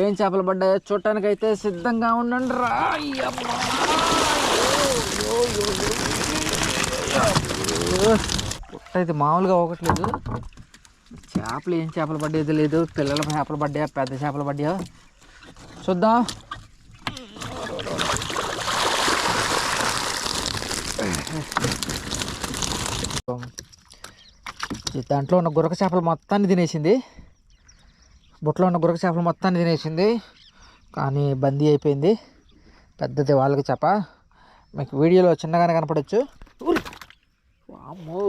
ఏం చేపలు పడ్డాయో చూడటానికైతే సిద్ధంగా ఉండండి రా. అయితే మామూలుగా ఒకట్లేదు చేపలు ఏం చేపలు పడ్డేది లేదు. పిల్లల చేపలు పడ్డాయా పెద్ద చేపలు పడ్డాయా చూద్దాం. దాంట్లో ఉన్న గురక చేపలు మొత్తాన్ని తినేసింది. బుట్టలో ఉన్న గురక చేపలు మొత్తాన్ని తినేసింది. కానీ బందీ అయిపోయింది. పెద్దది వాళ్ళకి చేప. మీకు వీడియోలో చిన్నగానే కనపడవచ్చు ఉరి! వామ్మో!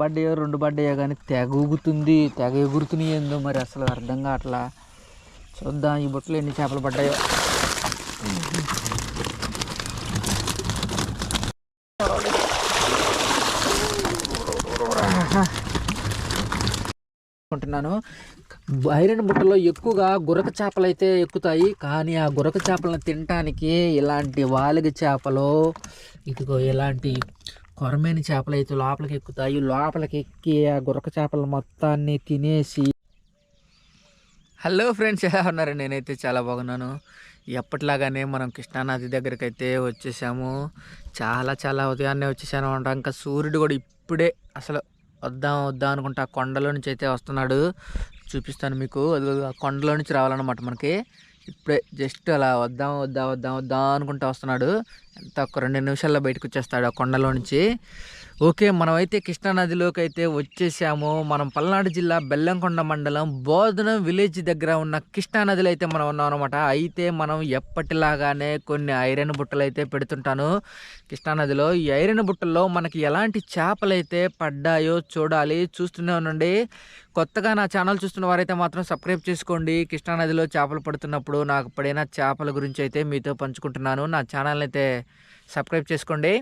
బడ్డయో రెండు బడ్డయో కానీ తెగ ఊగుతుంది. తెగ ఎగురుతున్నాయి ఏందో మరి అసలు అర్థం కావట్లా. చూద్దాం ఈ బుట్టలో ఎన్ని చేపలు పడ్డాయో. అనుకుంటున్నాను. ఐరన్ బుట్టలో ఎక్కువగా గురక చేపలు అయితే ఎక్కుతాయి. కానీ ఆ గురక చేపలను తినటానికి ఇలాంటి వాలిగ చేపలు ఇదిగో ఇలాంటి కొరమైన చేపలు అయితే లోపలికి ఎక్కుతాయి లోపలికి ఎక్కి ఆ గురక చేపల మొత్తాన్ని తినేసి హలో ఫ్రెండ్స్ ఎలా ఉన్నారు? నేనైతే చాలా బాగున్నాను. ఎప్పటిలాగానే మనం కృష్ణానది దగ్గరికి అయితే వచ్చేసాము. చాలా చాలా ఉదయాన్నే వచ్చేసాను అంట. ఇంకా సూర్యుడు కూడా ఇప్పుడే అసలు వద్దాం వద్దాం అనుకుంటా ఆ కొండలో నుంచి అయితే వస్తున్నాడు. చూపిస్తాను మీకు. అది కొండలో నుంచి రావాలన్నమాట మనకి. ఇప్పుడే జస్ట్ అలా వద్దాం వద్దాం వద్దాం వద్దాం అనుకుంటా వస్తున్నాడు. ఎంత ఒక రెండు నిమిషాల్లో బయటకు వచ్చేస్తాడు ఆ కొండలో నుంచి. ఓకే మనమైతే కృష్ణానదిలోకి అయితే వచ్చేసాము. మనం పల్నాడు జిల్లా బెల్లంకొండ మండలం బోధనం విలేజ్ దగ్గర ఉన్న కృష్ణానదిలో అయితే మనం ఉన్నాం అనమాట అయితే మనం ఎప్పటిలాగానే కొన్ని ఐరన్ బుట్టలు అయితే పెడుతుంటాను కృష్ణానదిలో ఈ ఐరన్ బుట్టల్లో మనకి ఎలాంటి చేపలు అయితే పడ్డాయో చూడాలి చూస్తూనే ఉండండి. కొత్తగా నా ఛానల్ చూస్తున్న వారైతే మాత్రం సబ్స్క్రైబ్ చేసుకోండి. కృష్ణానదిలో చేపలు పడుతున్నప్పుడు నాకు పడిన చేపల గురించి అయితే మీతో పంచుకుంటున్నాను. నా ఛానల్ అయితే సబ్స్క్రైబ్ చేసుకోండి.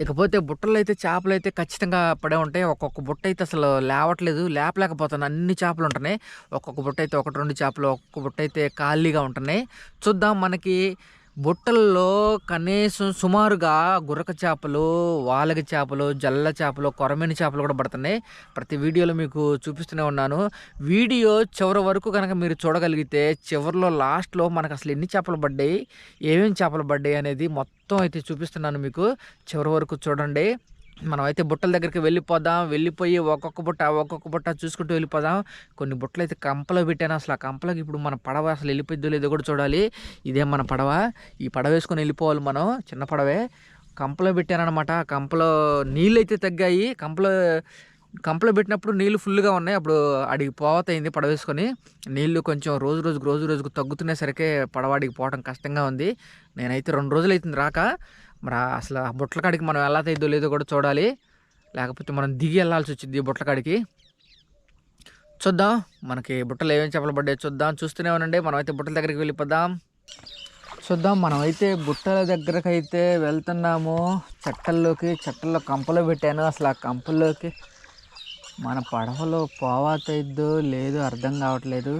ఇకపోతే బుట్టలు అయితే చేపలు అయితే ఖచ్చితంగా పడే ఉంటాయి. ఒక్కొక్క బుట్ట అయితే అసలు లేవట్లేదు. లేపలేకపోతాను అన్ని చేపలు ఉంటున్నాయి. ఒక్కొక్క బుట్ట అయితే ఒకటి రెండు చేపలు ఒక్కొక్క బుట్ట అయితే ఖాళీగా ఉంటున్నాయి. చూద్దాం మనకి బుట్టల్లో కనీసం సుమారుగా గురక చేపలు వాలగ చేపలు జల్ల చేపలు కొరమేని చేపలు కూడా పడుతున్నాయి. ప్రతి వీడియోలో మీకు చూపిస్తూనే ఉన్నాను. వీడియో చివరి వరకు కనుక మీరు చూడగలిగితే చివరిలో లాస్ట్లో మనకు అసలు ఎన్ని చేపలు పడ్డాయి ఏమేమి చేపలు పడ్డాయి అనేది మొత్తం అయితే చూపిస్తున్నాను మీకు. చివరి వరకు చూడండి. మనం అయితే బుట్టల దగ్గరికి వెళ్ళిపోదాం వెళ్ళిపోయి ఒక్కొక్క బుట్ట ఒక్కొక్క బుట్ట చూసుకుంటూ వెళ్ళిపోదాం. కొన్ని బుట్టలు అయితే కంపలో పెట్టాను అసలు. ఆ కంపలోకి ఇప్పుడు మన పడవ అసలు వెళ్ళిపోద్దో లేదో కూడా చూడాలి. ఇదే మన పడవ. ఈ పడవ వేసుకొని వెళ్ళిపోవాలి మనం. చిన్న పడవే. కంపలో పెట్టానమాట కంపలో నీళ్ళు అయితే తగ్గాయి. కంపలో కంపలో పెట్టినప్పుడు నీళ్ళు ఫుల్గా ఉన్నాయి. అప్పుడు అడిగి పోవతయింది పడవేసుకొని నీళ్ళు కొంచెం రోజు రోజుకు రోజు రోజుకు తగ్గుతునే సరికే పడవ అడిగి పోవడం కష్టంగా ఉంది. నేనైతే రెండు రోజులు అవుతుంది రాక. మరి అసలు ఆ బుట్టల కాడికి మనం ఎలా తెద్దో లేదో కూడా చూడాలి. లేకపోతే మనం దిగి వెళ్ళాల్సి వచ్చింది ఈ బుట్టల కాడికి చూద్దాం మనకి బుట్టలు ఏమేమి చేపలు పడ్డాయి చూద్దాం. చూస్తూనే ఉండండి మనం అయితే బుట్టల దగ్గరికి వెళ్ళిపోదాం. చూద్దాం మనం అయితే బుట్టల దగ్గరకు అయితే వెళ్తున్నాము. చెట్టల్లోకి చెట్టల్లో కంపలో పెట్టాను. అసలు ఆ కంపల్లోకి మన పడవలో పోవాతైద్దో లేదో అర్థం కావట్లేదు.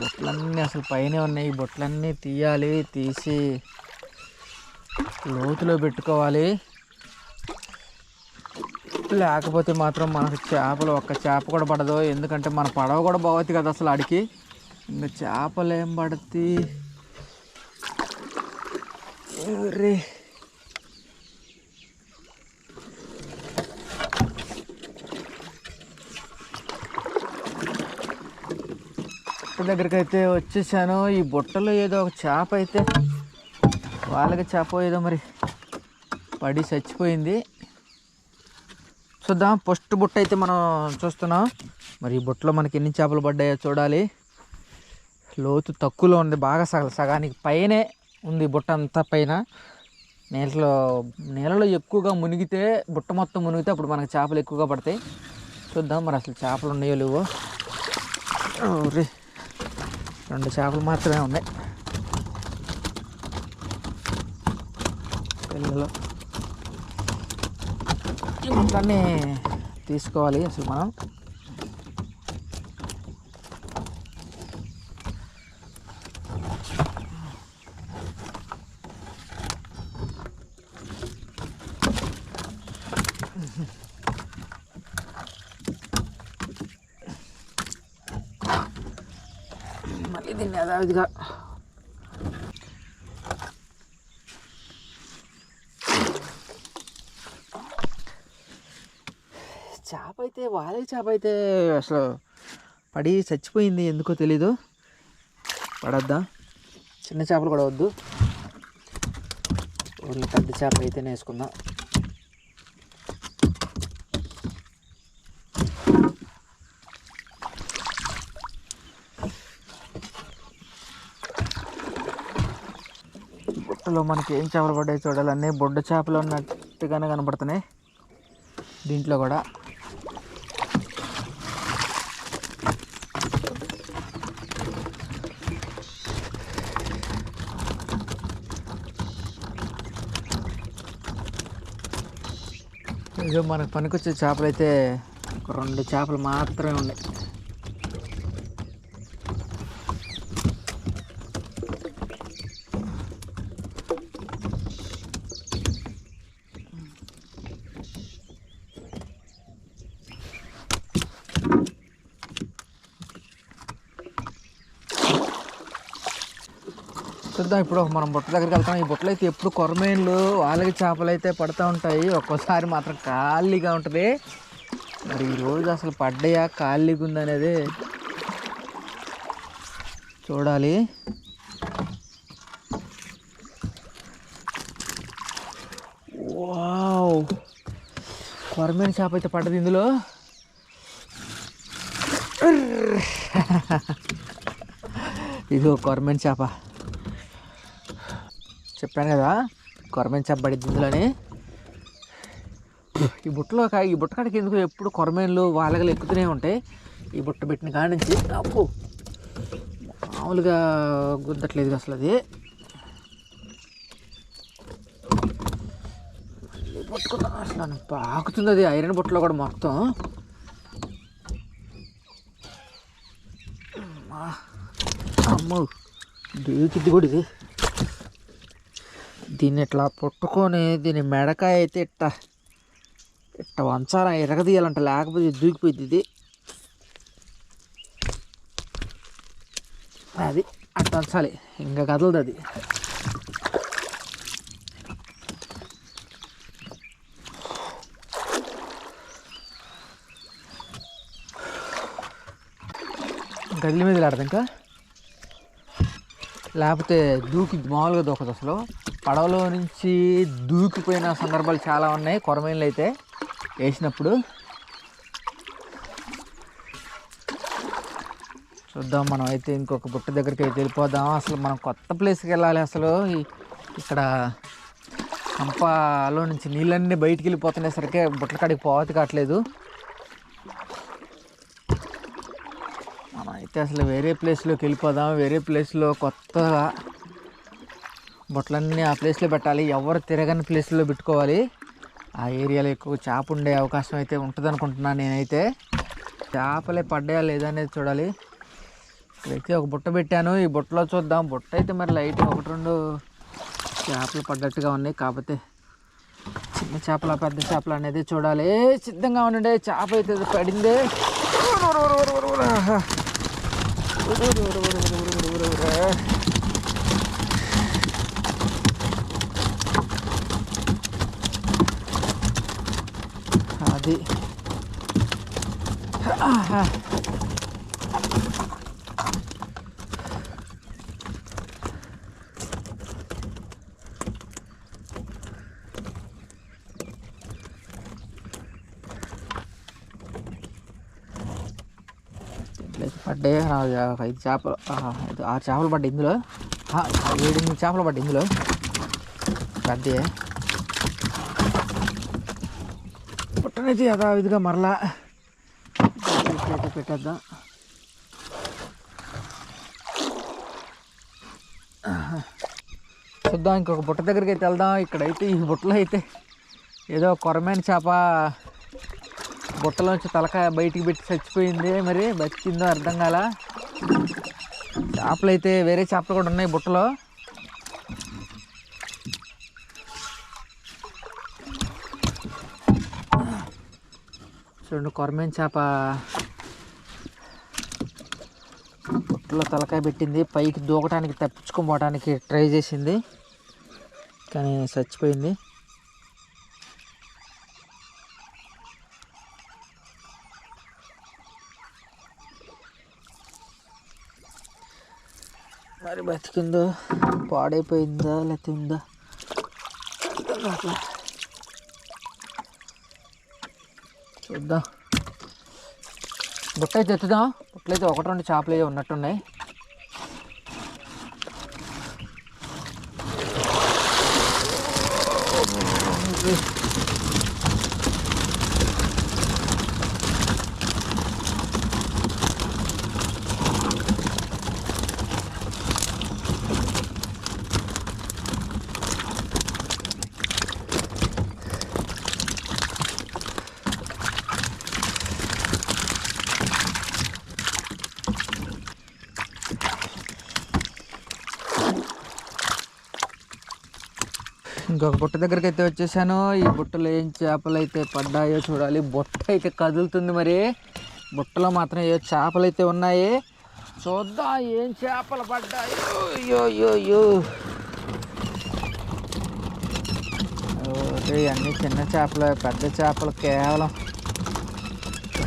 బుట్టలన్నీ అసలు పైనే ఉన్నాయి. ఈ బుట్టలన్నీ తీయాలి తీసి లోతులో పెట్టుకోవాలి. లేకపోతే మాత్రం మనకు చేపలు ఒక్క చేప కూడా పడదు. ఎందుకంటే మన పడవ కూడా బాగుతుంది కదా అసలు అడిగి ఇంకా చేపలు ఏం పడతాయి రే దగ్గరికి అయితే వచ్చేసాను. ఈ బుట్టలో ఏదో ఒక చేప అయితే వాళ్ళకి చేప ఏదో మరి పడి చచ్చిపోయింది. చూద్దాం ఫస్ట్ బుట్ట అయితే మనం చూస్తున్నాం. మరి ఈ బుట్టలో మనకి ఎన్ని చేపలు పడ్డాయో చూడాలి. లోతు తక్కువలో ఉంది బాగా సగ సగానికి పైనే ఉంది బుట్ట అంతా పైన. నీళ్ళలో నీళ్ళలో ఎక్కువగా మునిగితే బుట్ట మొత్తం మునిగితే అప్పుడు మనకి చేపలు ఎక్కువగా పడతాయి. చూద్దాం మరి అసలు చేపలు ఉన్నాయో లేవో. రెండు చేపలు మాత్రమే ఉన్నాయి. పిల్లలు ఈ మొత్తాన్ని తీసుకోవాలి అసలు మనం దీన్ని యథావిధిగా చేప అయితే వాలే చేప అయితే అసలు పడి చచ్చిపోయింది ఎందుకో తెలీదు. పడద్దా? చిన్న చేపలు కూడా వద్దు. ఓన్లీ పెద్ద చేప అయితేనే వేసుకుందాం. బుట్టలో మనకి ఏం చేపలు పడ్డాయి చూడాలన్నీ బొడ్డ చేపలు ఉన్నట్టుగానే కనబడుతున్నాయి దీంట్లో కూడా. ఇదో మనకు పనికొచ్చే చేపలు అయితే ఒక రెండు చేపలు మాత్రమే ఉన్నాయి. చూద్దాం ఇప్పుడు మనం బుట్ట దగ్గరికి వెళ్తాం. ఈ బుట్టలు అయితే ఎప్పుడు కొరమేన్లు వాళ్ళకి చేపలు అయితే పడుతూ ఉంటాయి. ఒక్కోసారి మాత్రం ఖాళీగా ఉంటుంది. మరి ఈరోజు అసలు పడ్డాయా? ఖాళీగా ఉందనేది చూడాలి. వావ్! కొరమేన్ చేప అయితే పడ్డది ఇందులో. ఇదిగో కొరమేన్ చేప. చెప్పాను కదా కొరమేన్ చేప ఇందులోని? ఈ బుట్టలో కా- ఈ బుట్ట కాడికి ఎందుకు ఎప్పుడు కొరమేన్లు వాళ్ళగలు ఎక్కుతూనే ఉంటాయి? ఈ బుట్ట పెట్టిన కాడి నుంచి అప్పు మామూలుగా గుద్దట్లేదు అసలు అది. మళ్ళీ పట్టుకున్నా అసలు పాకుతుంది అది. ఐరన్ బుట్టలో కూడా మొత్తం. అమ్మ! దేవుకిద్ది కూడా ఇది. దీన్ని ఇట్లా పుట్టుకొని దీని మెడకాయ అయితే ఇట్ట ఇట్ట వంచాల ఎరగదీయాలంట లేకపోతే ఇది దూకిపోయింది ఇది. అది అట్ట వంచాలి. ఇంకా కదలదు అది. గదిలి మీద ఆడదు ఇంకా. లేకపోతే దూకి మామూలుగా దూకదు అసలు. పడవలో నుంచి దూకిపోయిన సందర్భాలు చాలా ఉన్నాయి. కొరమేళ్ళు అయితే వేసినప్పుడు. చూద్దాం మనం అయితే ఇంకొక బుట్ట దగ్గరికి అయితే వెళ్ళిపోదాం. అసలు మనం కొత్త ప్లేస్కి వెళ్ళాలి అసలు. ఇక్కడ కంపలో నుంచి నీళ్ళన్నీ బయటికి వెళ్ళిపోతున్నాయి సరికే. బుట్టల కాడికి పోవతి కావట్లేదు. మనం అయితే అసలు వేరే ప్లేస్లోకి వెళ్ళిపోదాం. వేరే ప్లేస్లో కొత్తగా బొట్లన్నీ ఆ ప్లేస్లో పెట్టాలి. ఎవరు తిరగని ప్లేస్లో పెట్టుకోవాలి. ఆ ఏరియాలో ఎక్కువ చేప ఉండే అవకాశం అయితే ఉంటుంది అనుకుంటున్నాను నేనైతే. చేపలే పడ్డాయా లేదా అనేది చూడాలి. ఇక్కడైతే ఒక బుట్ట పెట్టాను. ఈ బుట్టలో చూద్దాం. బుట్ట అయితే మరి లైట్ ఒకటి రెండు చేపలు పడ్డట్టుగా ఉన్నాయి. కాకపోతే చిన్న చేపల పెద్ద చేపలు అనేది చూడాలి. సిద్ధంగా ఉండండి. చేప అయితే పడిందే అది ఆహా. పడ్డాయి. ఐదు చేపలు. ఐదు ఆరు చేపలు పడ్డాయి ఇందులో. ఆ, ఏడు ఎనిమిది చేపలు పడ్డాయి ఇందులో. పెద్దయే పుట్టనైతే యథావిధిగా మరలా పెట్టేద్దాం. చూద్దాం ఇంకొక బుట్ట దగ్గరికి అయితే వెళ్దాం. ఇక్కడైతే ఈ బుట్టలో అయితే ఏదో కొరమైన చేప బుట్టలోంచి తలకాయ బయటికి పెట్టి చచ్చిపోయింది మరి బతికిందో అర్థం కాల. చేపలు అయితే వేరే చేపలు కూడా ఉన్నాయి బుట్టలో. చూడండి కొరమైన చేప బుట్ట తలకాయ పెట్టింది. పైకి దూకటానికి తప్పించుకోపోవడానికి ట్రై చేసింది. కానీ చచ్చిపోయింది. మరి బతికిందో పాడైపోయిందా లేకపోతే ఉందా? చూద్దాం. బుట్ట అయితే ఎత్తుదాం బుట్టలు అయితే ఒకటి రెండు చేపలు అయితే ఉన్నట్టున్నాయి. ఇంకొక బుట్ట దగ్గరికి అయితే వచ్చేసాను. ఈ బుట్టలో ఏం చేపలు అయితే పడ్డాయో చూడాలి. బుట్ట అయితే కదులుతుంది మరి. బుట్టలో మాత్రం ఏ చేపలు అయితే ఉన్నాయి? చూద్దాం ఏం చేపలు పడ్డాయో. అయ్యో అయ్యో ఓకే అన్ని చిన్న చేపలు. పెద్ద చేపలు కేవలం.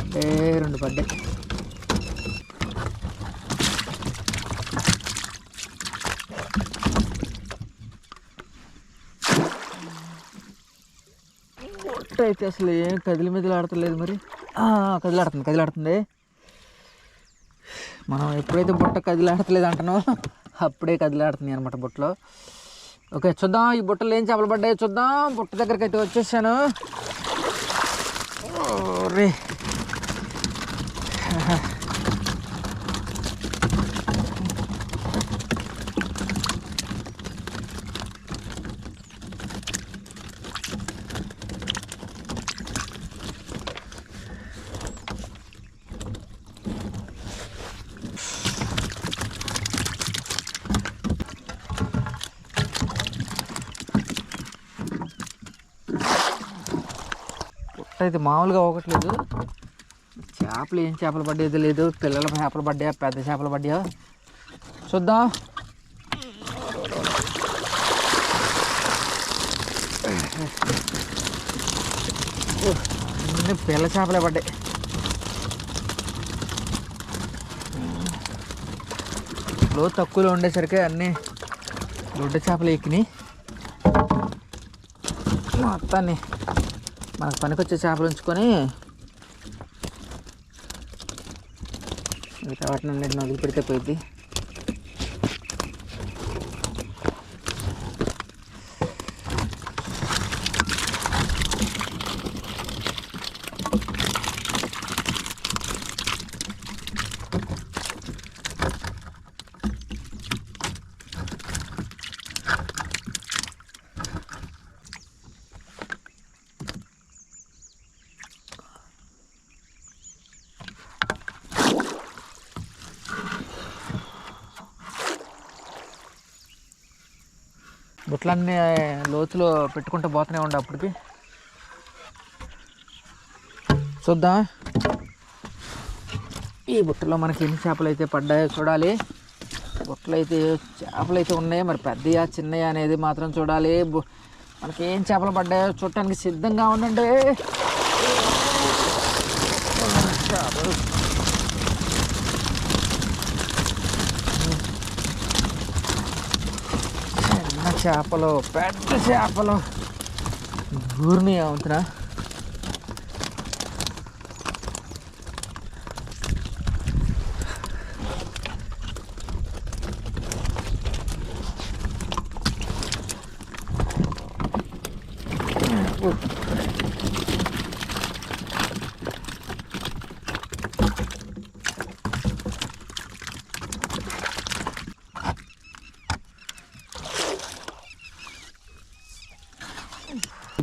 అంటే రెండు పడ్డాయి. బుట్ట అయితే అసలు ఏం కదిలి మెదిలి మరి. కదిలాడుతుంది కదిలాడుతుంది. మనం ఎప్పుడైతే బుట్ట కదిలాడతలేదు అంటున్నామో అప్పుడే కదిలాడుతుంది అనమాట బుట్టలో. ఓకే చూద్దాం ఈ బుట్టలు ఏం చేపలు పడ్డాయో చూద్దాం. బుట్ట దగ్గరికి అయితే వచ్చేసాను. రే. బుట్ట ఇది మామూలుగా ఒకట్లేదు. చేపలు ఏం చేపలు పడ్డేది లేదు పిల్లల చేపలు పడ్డాయా? పెద్ద చేపలు పడ్డాయా? చూద్దాం. పిల్ల చేపలే పడ్డాయి. లో తక్కువలో ఉండేసరికి అన్నీ దొడ్డ చేపలు ఎక్కినాయి. మొత్తాన్ని మనకు పనికొచ్చే చేపలు ఉంచుకొని మిగతా వాటిని అన్నిటిని వదిలిపెడితే పోయిద్ది. బుట్టలన్నీ లోతులో పెట్టుకుంటూ పోతూనే ఉండే అప్పటికి. చూద్దాం ఈ బుట్టలో మనకి ఎన్ని చేపలు అయితే పడ్డాయో చూడాలి. బుట్టలు అయితే చేపలు అయితే ఉన్నాయి మరి పెద్దయా చిన్నయా అనేది మాత్రం చూడాలి. బు- మనకి ఏం చేపలు పడ్డాయో చూడటానికి సిద్ధంగా ఉండండి. చేపలు. చిన్న చేపలు పెద్ద చేపలు. ఊరిని అవుతున్నా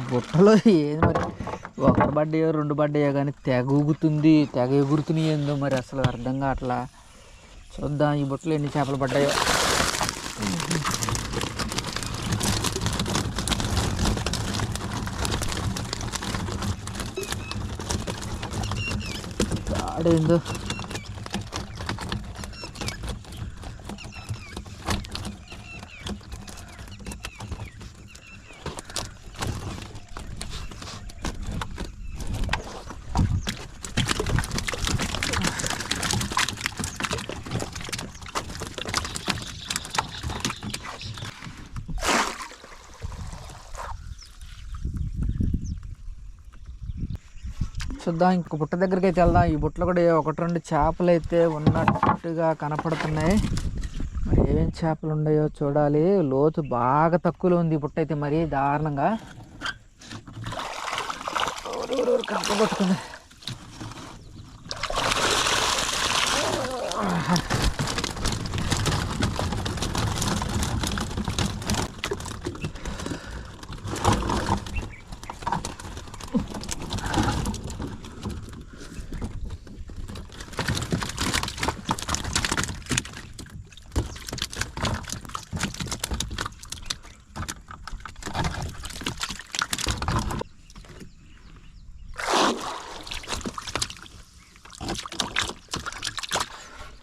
బుట్టలో ఏది మరి? ఒకటి పడ్డాయో రెండు పడ్డాయో కానీ తెగ ఊగుతుంది తెగ ఎగురుతున్నాయి ఏందో మరి అసలు అర్థం కావట్లా. చూద్దాం ఈ బుట్టలో ఎన్ని చేపలు పడ్డాయో. ఆడేందో? చూద్దాం ఇంక బుట్ట దగ్గరికి అయితే వెళ్దాం. ఈ బుట్టలో కూడా ఒకటి రెండు చేపలు అయితే ఉన్నట్టుగా కనపడుతున్నాయి. మరి ఏమేం చేపలు ఉన్నాయో చూడాలి. లోతు బాగా తక్కువలో ఉంది ఈ బుట్ట అయితే మరీ దారుణంగా. ఊరు కంప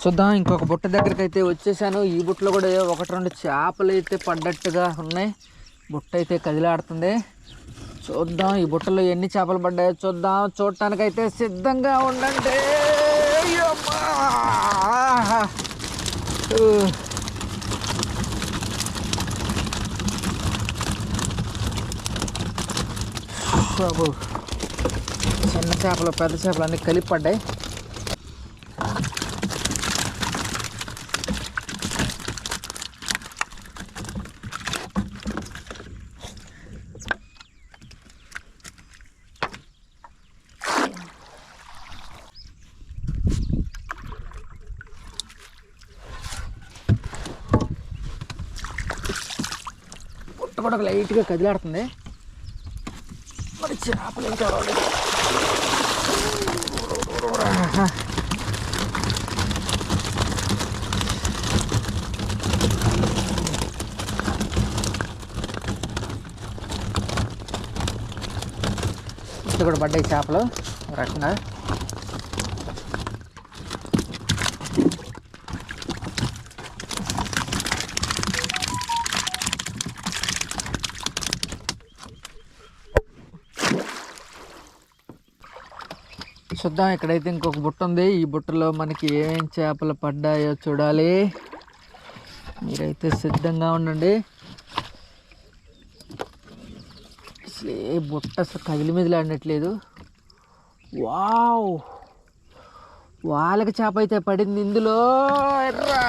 చూద్దాం. ఇంకొక బుట్ట దగ్గరికి అయితే వచ్చేసాను. ఈ బుట్టలో కూడా ఒకటి రెండు చేపలు అయితే పడ్డట్టుగా ఉన్నాయి. బుట్ట అయితే కదిలాడుతుంది. చూద్దాం ఈ బుట్టలో ఎన్ని చేపలు పడ్డాయో చూద్దాం. చూడటానికైతే సిద్ధంగా ఉండండి. బాబు. చిన్న చేపలు పెద్ద చేపలు అన్నీ కలిపి పడ్డాయి. పుట్ట కూడా ఒక లైట్గా కదిలాడుతుంది. మరి చేపలు ఇంకా కావాలి ఇక్కడ కూడా పడ్డాయి చేపలు. రకంగా. చూద్దాం. ఇక్కడైతే ఇంకొక బుట్ట ఉంది. ఈ బుట్టలో మనకి ఏమేం చేపలు పడ్డాయో చూడాలి. మీరైతే సిద్ధంగా ఉండండి. అసలు ఏ బుట్ట అసలు కదిలి మెదిలాడినట్లేదు వావ్! వాళ్ళకి చేప అయితే పడింది ఇందులో. ఎర్రా,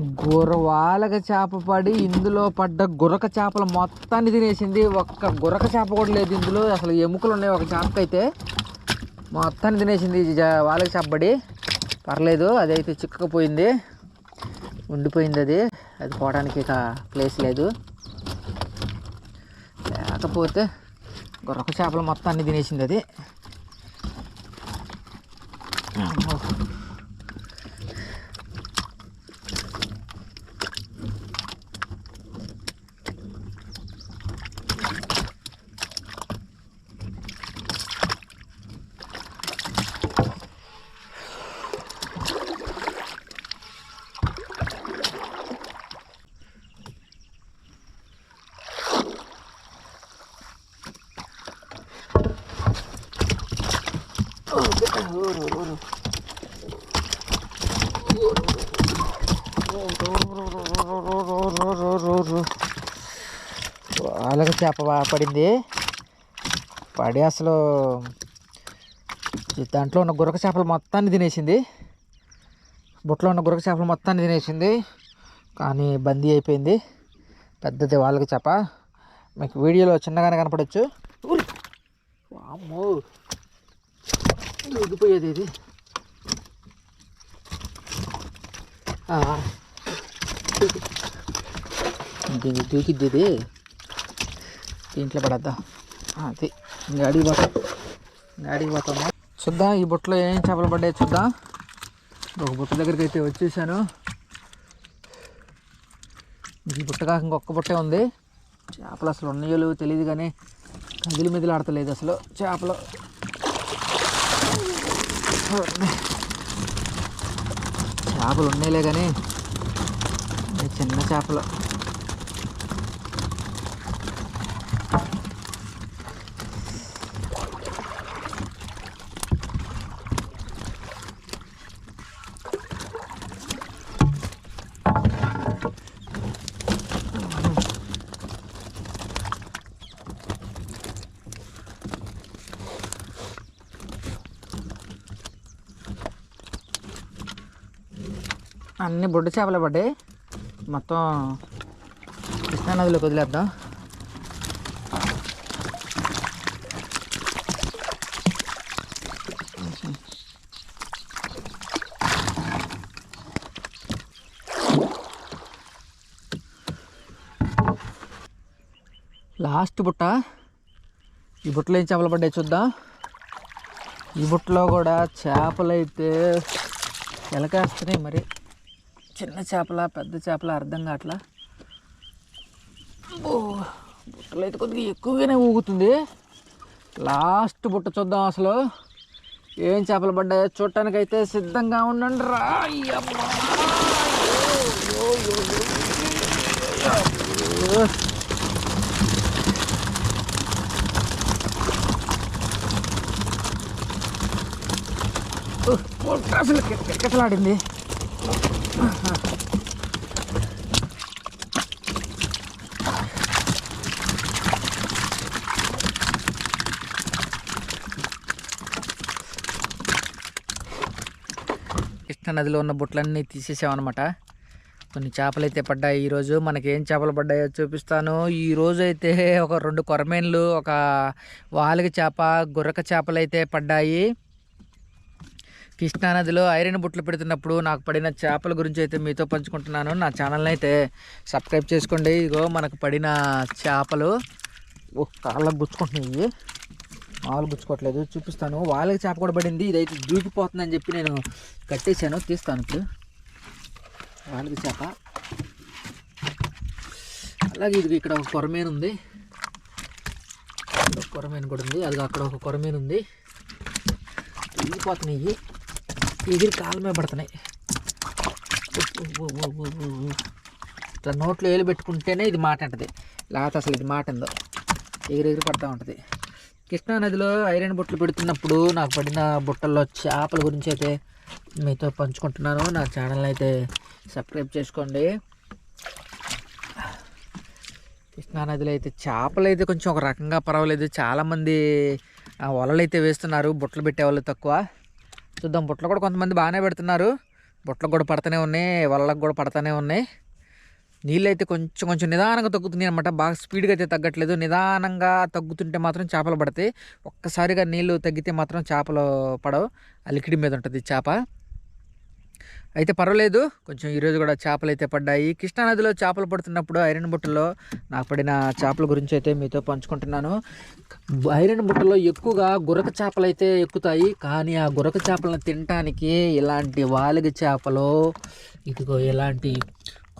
గుర్రవాలక చేప పడి ఇందులో పడ్డ గురక చేపలు మొత్తాన్ని తినేసింది. ఒక్క గురక చేప కూడా లేదు ఇందులో. అసలు ఎముకలు ఉన్నాయి ఒక చేపకైతే. మొత్తాన్ని తినేసింది వాలక చేప పడి. పర్లేదు అదైతే చిక్కకపోయింది. ఉండిపోయింది అది. అది పోవడానికి ఇక ప్లేస్ లేదు. లేకపోతే గురక చేపలు మొత్తాన్ని తినేసింది అది అమ్మో. వాళ్ళకి చేప పడింది పడి అసలు దాంట్లో ఉన్న గురక చేపలు మొత్తాన్ని తినేసింది బుట్టలో ఉన్న గురక చేపలు మొత్తాన్ని తినేసింది కానీ బందీ అయిపోయింది పెద్దది వాళ్ళకి చేప మీకు వీడియోలో చిన్నగానే కనపడచ్చు వామ్మో దూకిపోయేది ఇది దూకిద్ది ఇది దీంట్లో పడద్దా? అది. గాడి పోతాం. గాడి పోతాము చూద్దాం ఈ బుట్టలో ఏం చేపలు పడ్డాయి చూద్దాం? ఒక బుట్ట దగ్గరికి అయితే వచ్చేసాను. ఈ బుట్ట కాక ఇంకొక బుట్టే ఉంది. చేపలు అసలు ఉన్నాయో తెలియదు కానీ కదిలి మెదిలి ఆడతలేదు అసలు చేపలు. చేపలు ఉన్నాయిలే కానీ చిన్న చేపలు. అన్ని బొడ్డు చేపలు పడ్డాయి. మొత్తం కృష్ణానదిలోకి వదిలేద్దాం. లాస్ట్ బుట్ట. ఈ బుట్టలో ఏం చేపలు పడ్డాయి చూద్దాం. ఈ బుట్టలో కూడా చేపలు అయితే ఎలకేస్తున్నాయి మరి. చిన్న చేపల పెద్ద చేపల అర్థం కావట్లా? బుట్టలు అయితే కొద్దిగా ఎక్కువగానే ఊగుతుంది. లాస్ట్ బుట్ట చూద్దాం అసలు. ఏం చేపలు పడ్డాయో చూడటానికైతే సిద్ధంగా ఉండండి రా. అయ్యో, అయ్యో, అయ్యో, అయ్యో. బుట్ట అసలు కిటకిటలాడింది కృష్ణా నదిలో ఉన్న బుట్టలన్నీ తీసేసామన్నమాట. కొన్ని చేపలు అయితే పడ్డాయి ఈరోజు. మనకి ఏం చేపలు పడ్డాయో చూపిస్తాను. ఈ రోజు అయితే ఒక రెండు కొరమేన్లు ఒక వాలుగ చేప గుర్రక చేపలు అయితే పడ్డాయి. కృష్ణా నదిలో ఐరన్ బుట్టలు పెడుతున్నప్పుడు నాకు పడిన చేపల గురించి అయితే మీతో పంచుకుంటున్నాను. నా ఛానల్ని అయితే సబ్స్క్రైబ్ చేసుకోండి. ఇగో మనకు పడిన చేపలు. ఓ కాళ్ళకు గుచ్చుకుంటున్నాయి. మామూలు గుచ్చుకోవట్లేదు. చూపిస్తాను. వాళ్ళకి చేప కూడా పడింది. ఇదైతే దూకిపోతుందని చెప్పి నేను కట్టేశాను. తీస్తాను ఇప్పుడు. వాళ్ళకి చేప. అలాగే ఇది ఇక్కడ ఒక కొరమేను ఉంది. కొరమేను కూడా ఉంది. అది అక్కడ ఒక కొరమేను ఉంది. దూకిపోతున్నాయి. ఎగిరి కాలు మీద పడుతున్నాయి. ఇట్లా నోట్లో ఏలు పెట్టుకుంటేనే ఇది మాట అంటది. లేకపోతే అసలు ఇది మాట ఉందో ఎగిరి ఎగిరి పడుతూ ఉంటుంది. కృష్ణా నదిలో ఐరన్ బుట్టలు పెడుతున్నప్పుడు నాకు పడిన బుట్టల్లో చేపల గురించి అయితే మీతో పంచుకుంటున్నాను. నా ఛానల్ అయితే సబ్స్క్రైబ్ చేసుకోండి. కృష్ణా నదిలో అయితే చేపలు అయితే కొంచెం ఒక రకంగా పర్వాలేదు. చాలామంది ఆ, వలలు అయితే వేస్తున్నారు. బుట్టలు పెట్టే వాళ్ళు తక్కువ. చూద్దాం. బుట్టలు కూడా కొంతమంది బాగానే పెడుతున్నారు. బుట్టలకు కూడా పడుతూనే ఉన్నాయి. వలలకు కూడా పడుతూనే ఉన్నాయి. నీళ్ళు అయితే కొంచెం కొంచెం నిదానంగా తగ్గుతున్నాయి అనమాట బాగా స్పీడ్గా అయితే తగ్గట్లేదు. నిదానంగా తగ్గుతుంటే మాత్రం చేపలు పడతాయి. ఒక్కసారిగా నీళ్ళు తగ్గితే మాత్రం చేపలు పడవు. అలికిడి మీద ఉంటుంది చేప. అయితే పర్వాలేదు. కొంచెం ఈరోజు కూడా చేపలు అయితే పడ్డాయి కృష్ణానదిలో చేపలు పడుతున్నప్పుడు ఐరన్ బుట్టలో నాకు పడిన చేపల గురించి అయితే మీతో పంచుకుంటున్నాను. ఐరన్ బుట్టలో ఎక్కువగా గురక చేపలు అయితే ఎక్కుతాయి. కానీ ఆ గురక చేపలను తినటానికి ఇలాంటి వాలిగ చేపలు ఇదిగో ఇలాంటి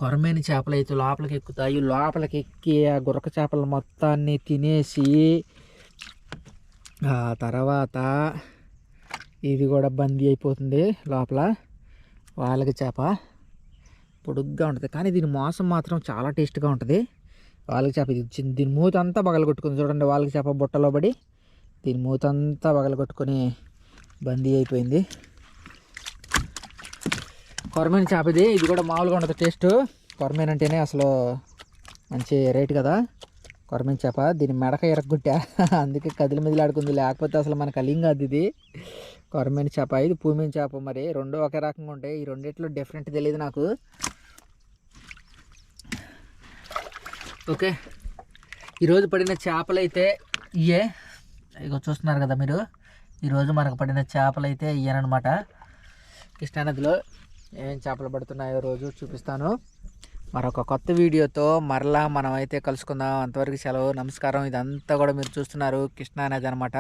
కొరమైన చేపలు అయితే లోపలికి ఎక్కుతాయి. లోపలికి ఎక్కి ఆ గురక చేపల మొత్తాన్ని తినేసి ఆ తర్వాత ఇది కూడా బందీ అయిపోతుంది లోపల. వాళ్ళకి చేప పొడుగ్గా ఉంటుంది. కానీ దీని మాంసం మాత్రం చాలా టేస్ట్గా ఉంటుంది. వాళ్ళకి చేప ఇది దీని మూత అంతా పగలగొట్టుకుంది చూడండి వాళ్ళకి చేప బుట్టలో పడి. దీని మూత అంతా పగలగొట్టుకొని బందీ అయిపోయింది. కొరమేన చేప ఇది ఇది కూడా మామూలుగా ఉండదు టేస్ట్. కొరమేన అంటేనే అసలు మంచి రేట్ కదా. కొరమేన చేప దీని మెడక ఎరగొట్టా. అందుకే కదిలి మిదిలాడుకుంది. లేకపోతే అసలు మన అలిం అది ఇది కొరమేన చేప ఇది పూమిన చేప మరి. రెండు ఒకే రకంగా ఉంటాయి. ఈ రెండిట్లో డిఫరెంట్ తెలియదు నాకు. ఓకే ఈరోజు పడిన చేపలు అయితే ఇయే ఇగో చూస్తున్నారు కదా మీరు? ఈరోజు మనకు పడిన చేపలు అయితే ఇయ్యనమాట. కృష్ణానదిలో ఏమేమి చేపలు పడుతున్నాయో రోజు చూపిస్తాను. మరొక కొత్త వీడియోతో మరలా మనం అయితే కలుసుకుందాం. అంతవరకు సెలవు నమస్కారం. ఇదంతా కూడా మీరు చూస్తున్నారు కృష్ణానది అనమాట